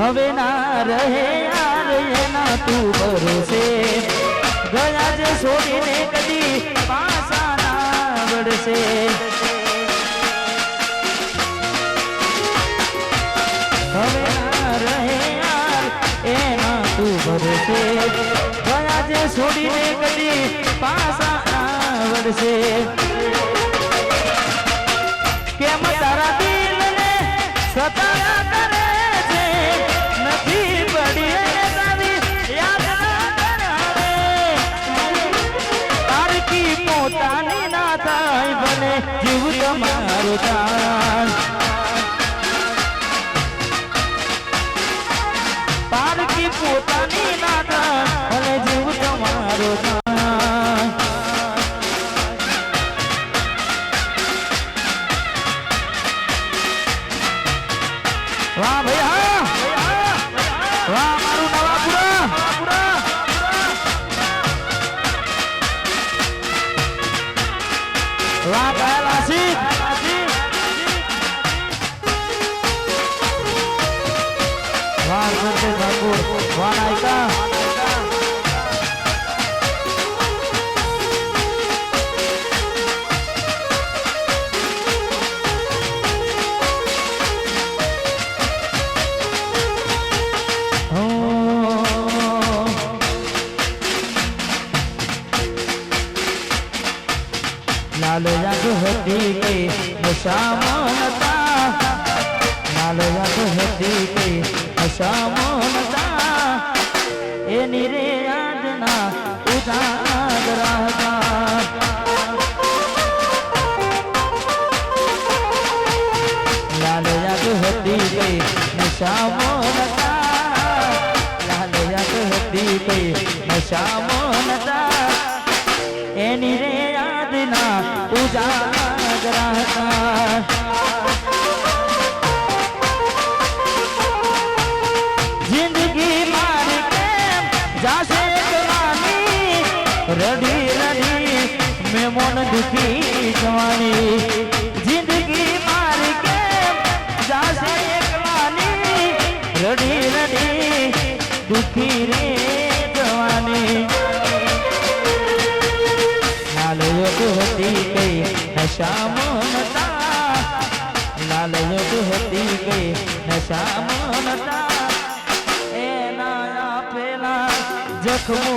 હવે ના રહે યાર તું ભરોસે. ગયા જે છોડીને કદી પાસા ના વળશે. હવે ના રહે યાર, એના તું ભરોસે. ગયા જે છોડીને કદી પાસા ના વળશે. કેમ તારા દિલને સતા કરે? નથી પડી. એને તારી યાદ ના કરાવે તારકી પોતાની ના થાય જીવ તમારો વાહ ભાઈ વાહ કયા લાલ યાદ હતી કે નશામાં નતા લાલ યાદ હતી કે નશામાં નતા એની રે યાદના ઉજાગરા હતા લાલ યાદ હતી કે નશામાં લાલ યાદ હતી કે નશામાં ઉજાગરા હતા જિંદગી મારી કેમ જાશે એકલાની રડી રડી મેં મન દુખી જવાની જિંદગી મારી કેમ દુખી રે નશામાં નતા લાલ યોગ હતી. કઈ નશામાં નતા એના આપેલા જખમો